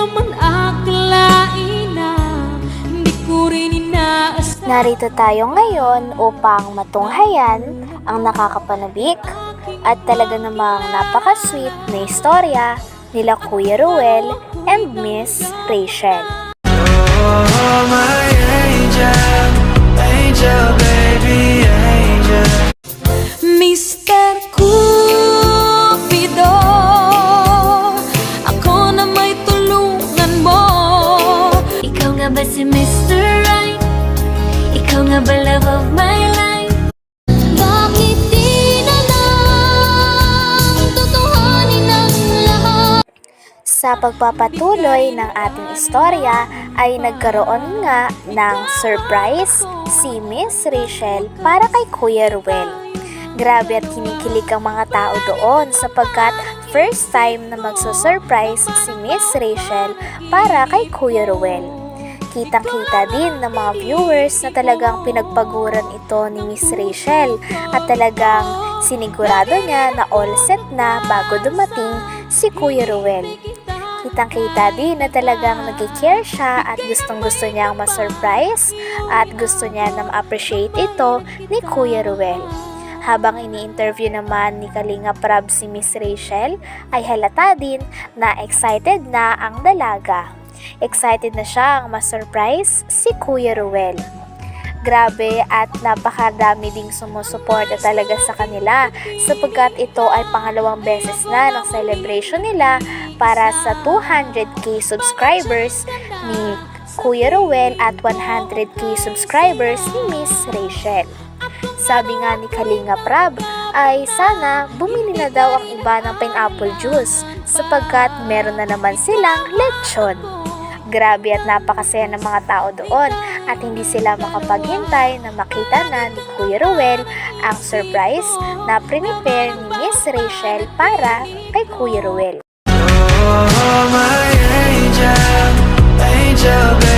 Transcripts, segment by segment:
naman akalain na Hindi ko rin inaasahan Narito tayo ngayon upang matunghayan ang nakakapanabik at talaga namang napaka-sweet na istorya nila Kuya Ruel and Miss Rachel. Oh, my angel, angel, Sa pagpapatuloy ng ating istorya ay nagkaroon nga ng surprise si Miss Rachel para kay Kuya Ruel. Grabe at kinikilig ang mga tao doon sapagkat first time na magsusurprise si Miss Rachel para kay Kuya Ruel. Kitang-kita din ng mga viewers na talagang pinagpaguran ito ni Miss Rachel at talagang sinigurado niya na all set na bago dumating si Kuya Ruel. Kitang-kita din na talagang nag-care siya at gustong-gusto niyang ma-surprise at gusto niya na ma-appreciate ito ni Kuya Ruel. Habang ini-interview naman ni Kalinga Prab si Miss Rachel, ay halata din na excited na ang dalaga. Excited na siyang ma-surprise si Kuya Ruel. Grabe at napakadami ding sumusuporta talaga sa kanila sapagkat ito ay pangalawang beses na ng celebration nila para sa 200k subscribers ni Kuya Ruel at 100k subscribers ni Miss Rachel. Sabi nga ni Kalinga Prab ay sana bumili na daw ang iba ng pineapple juice sapagkat meron na naman silang lechon. Grabe at napakasaya ng mga tao doon at hindi sila makapaghintay na makita na ni Kuya Ruel ang surprise na prepare ni Miss Rachel para kay Kuya Ruel. Oh, my angel, angel,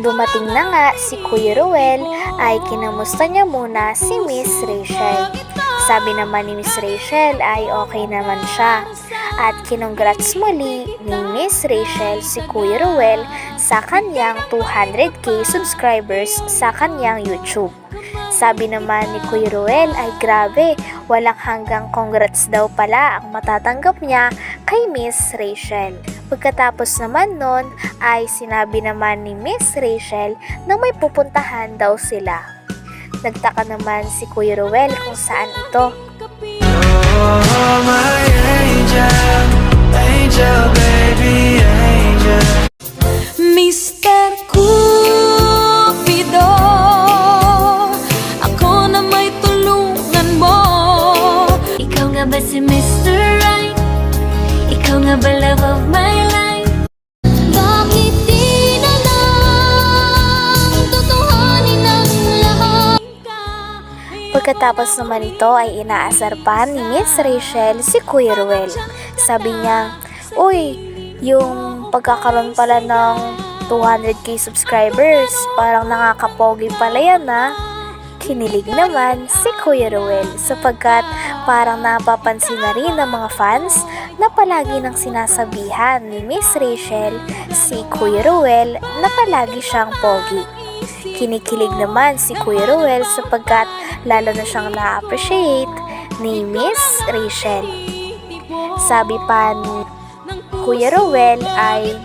Nung dumating na nga si Kuya Ruel ay kinamusta niya muna si Miss Rachel. Sabi naman ni Miss Rachel ay okay naman siya. At kinongrats muli ni Miss Rachel si Kuya Ruel sa kanyang 200k subscribers sa kanyang YouTube. Sabi naman ni Kuya Ruel ay grabe, walang hanggang congrats daw pala ang matatanggap niya kay Miss Rachel. Pagkatapos naman nun ay sinabi naman ni Miss Rachel na may pupuntahan daw sila. Nagtaka naman si Kuya Ruel kung saan ito. Oh, my angel, angel, baby, angel. Mr. Cupido Ako na may tulungan mo Ikaw nga ba si Mr. Right? Ikaw nga ba love of my Pagkatapos naman ito ay inaasar pa ni Miss Rachel si Kuya Ruel. Sabi niya, Uy, yung pagkakaroon pala ng 200k subscribers, parang nakakapogi pala yan ha. Kinilig naman si Kuya Ruel sapagkat parang napapansin na rin ng mga fans na palagi nang sinasabihan ni Miss Rachel si Kuya Ruel na palagi siyang pogi. Kinikilig naman si Kuya Ruel sapagkat lalo na siyang na-appreciate ni Miss Rachel. Sabi pa ni Kuya Ruel ay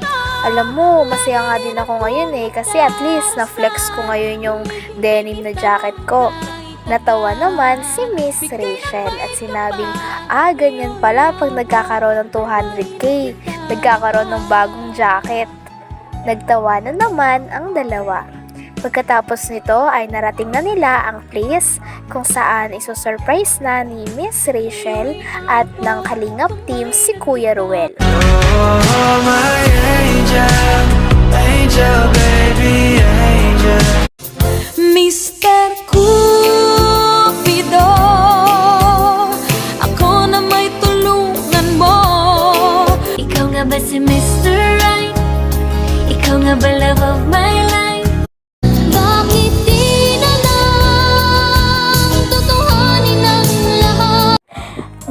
alam mo, masaya nga din ako ngayon eh kasi at least na-flex ko ngayon yung denim na jacket ko. Natawa naman si Miss Rachel at sinabing, ah, ganyan pala pag nagkakaroon ng 200k, nagkakaroon ng bagong jacket. Nagtawa na naman ang dalawa. Pagkatapos nito ay narating na nila ang place kung saan isosurprise na ni Miss Rachel at ng Kalingap team si Kuya Ruel. Oh,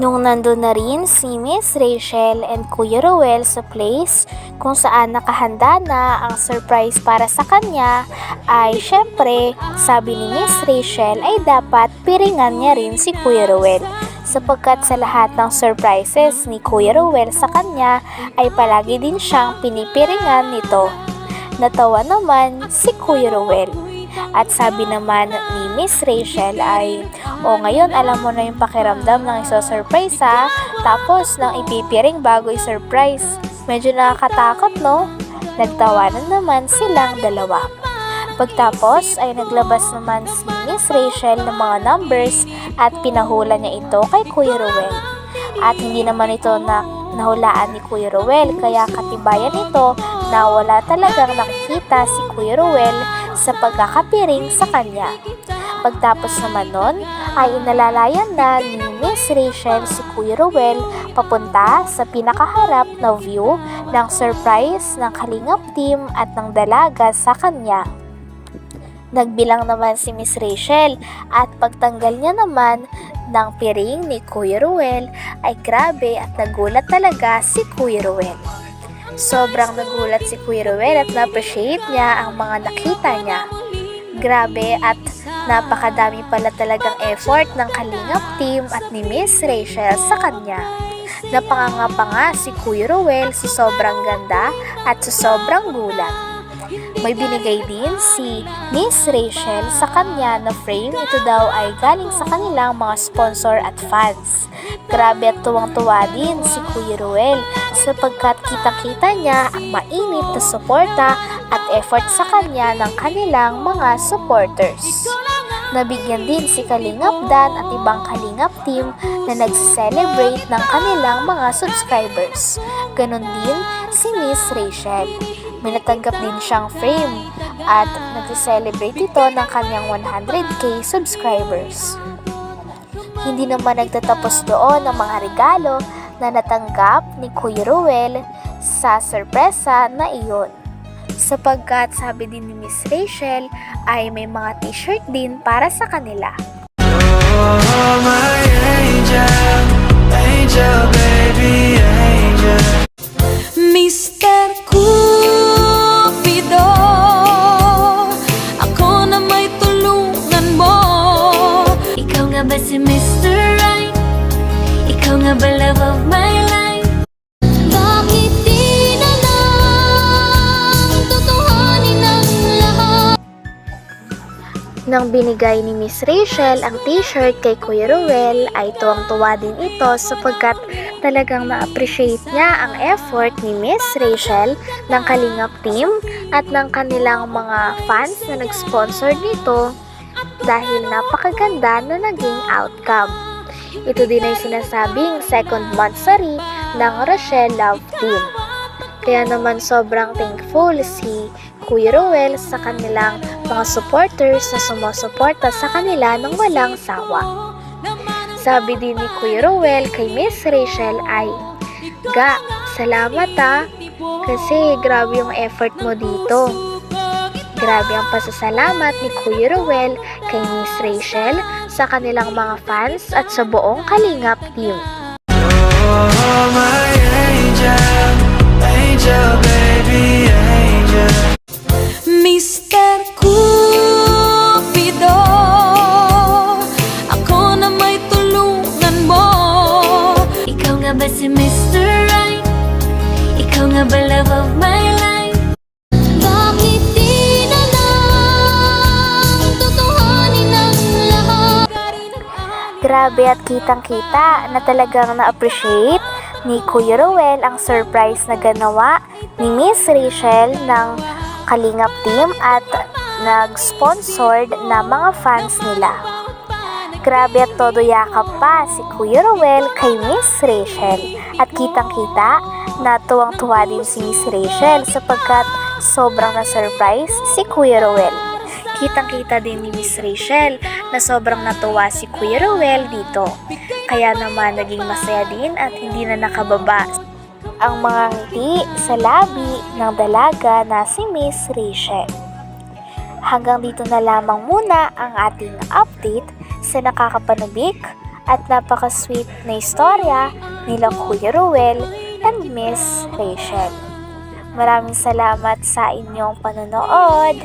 Nung nandun na rin si Miss Rachel and Kuya Ruel sa place kung saan nakahanda na ang surprise para sa kanya, ay syempre, sabi ni Miss Rachel ay dapat piringan niya rin si Kuya Ruel. Sapagkat sa lahat ng surprises ni Kuya Ruel sa kanya ay palagi din siyang pinipiringan nito. Natawa naman si Kuya Ruel. At sabi naman ni Miss Rachel ay, o ngayon alam mo na yung pakiramdam ng iso-surprise ha, tapos nang ipipiring bago i-surprise. Medyo nakakatakot no? Nagtawanan naman silang dalawa. Pagtapos ay naglabas naman si Miss Rachel ng mga numbers at pinahula niya ito kay Kuya Ruel. At hindi naman ito na nahulaan ni Kuya Ruel kaya katibayan ito na wala talagang nakikita si Kuya Ruel sa pagkakapiring sa kanya. Pagtapos naman nun, ay inalalayan na ni Miss Rachel si Kuya Ruel papunta sa pinakaharap na view ng surprise ng Kalingap team at ng dalaga sa kanya. Nagbilang naman si Miss Rachel at pagtanggal niya naman ng piring ni Kuya Ruel ay grabe at nagulat talaga si Kuya Ruel. Sobrang nagulat si Kuya Ruel at na-appreciate niya ang mga nakita niya. Grabe at napakadami pala talagang effort ng Kalingap team at ni Miss Rachel sa kanya. Napanganga pa nga si Kuya Ruel sa sobrang ganda at sa sobrang gulat. May binigay din si Miss Rachel sa kanya na frame. Ito daw ay galing sa kanilang mga sponsor at fans. Grabe at tuwang-tuwa din si Kuya Ruel sapagkat kita-kita niya ang mainit na suporta at effort sa kanya ng kanilang mga supporters. Nabigyan din si Kalingap Dan at ibang Kalingap team na nag-celebrate ng kanilang mga subscribers. Ganon din si Miss Rachel. May natanggap din siyang frame at nag-celebrate ito ng kanyang 100k subscribers. Hindi naman nagtatapos doon ang mga regalo na natanggap ni Kuya Ruel sa sorpresa na iyon. Sapagkat sabi din ni Miss Rachel ay may mga t-shirt din para sa kanila. Oh, my angel, angel, baby, Nang binigay ni Miss Rachel ang t-shirt kay Kuya Ruel ay tuwang-tuwa din ito sapagkat talagang na-appreciate niya ang effort ni Miss Rachel ng Kalingap team at ng kanilang mga fans na nag-sponsor nito dahil napakaganda na naging outcome. Ito din ay sinasabing second monthsary ng Rochelle Love Team. Kaya naman sobrang thankful si Kuya Ruel sa kanilang mga supporters na sumusuporta sa kanila ng walang sawa. Sabi din ni Kuya Ruel kay Miss Rachel ay, Ga, salamat ah, kasi grabe yung effort mo dito. Grabe ang pasasalamat ni Kuya Ruel kay Miss Rachel sa kanilang mga fans at sa buong Kalingap team. Oh, my angel, angel, Grabe at kitang-kita na talagang na-appreciate ni Kuya Ruel ang surprise na ganawa ni Miss Rachel ng Kalingap Team at nag-sponsored na mga fans nila. Grabe at todo yakap pa si Kuya Ruel kay Miss Rachel at kitang-kita na tuwang-tuwa din si Miss Rachel sapagkat sobrang na-surprise si Kuya Ruel. Kitang-kita din ni Miss Rachel na sobrang natuwa si Kuya Ruel dito. Kaya naman naging masaya din at hindi na nakababa ang mga ngiti sa labi ng dalaga na si Miss Rachel. Hanggang dito na lamang muna ang ating update sa nakakapanubik at napaka-sweet na istorya nila Kuya Ruel and Miss Rachel. Maraming salamat sa inyong panonood.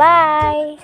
Bye!